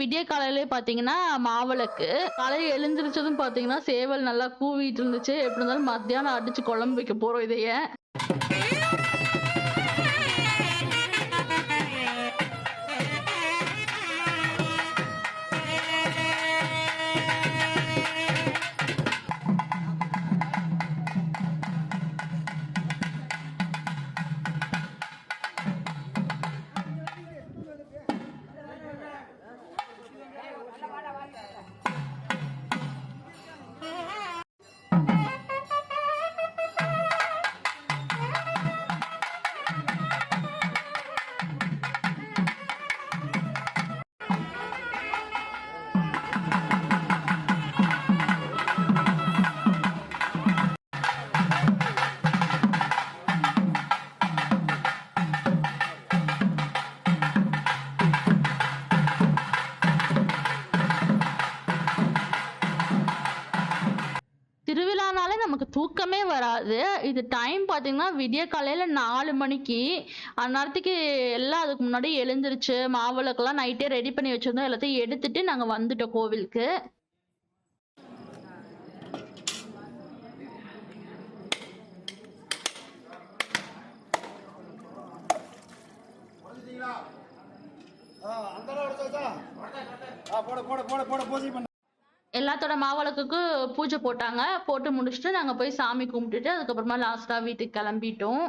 விடிய காலையிலே பார்த்தீங்கன்னா மாவிளக்கு. காலையில் எழுந்திரிச்சதும் பார்த்தீங்கன்னா சேவல் நல்லா கூவிட்டு இருந்துச்சு. எப்படி இருந்தாலும் மத்தியானம் அடிச்சு குழம்பு வைக்க போகிறோம் இதையே. நமக்கு தூக்கமே வராது. இது டைம் பார்த்தீங்கன்னா விடிய காலையில் நாலு மணிக்கு அந்நேரத்துக்கு எல்லாம் அதுக்கு முன்னாடி எழுந்திருச்சு மாவிளக்கெல்லாம் நைட்டே ரெடி பண்ணி வச்சுருந்தோம். எல்லாத்தையும் எடுத்துட்டு நாங்கள் வந்துட்டோம் கோவிலுக்கு. போட போட போட போட பூஜை பண்ண. எல்லாத்தோட மாவிளக்குக்கு பூஜை போட்டாங்க. போட்டு முடிச்சுட்டு நாங்கள் போய் சாமி கும்பிட்டுட்டு அதுக்கப்புறமா லாஸ்ட்டாக வீட்டுக்கு கிளம்பிட்டோம்.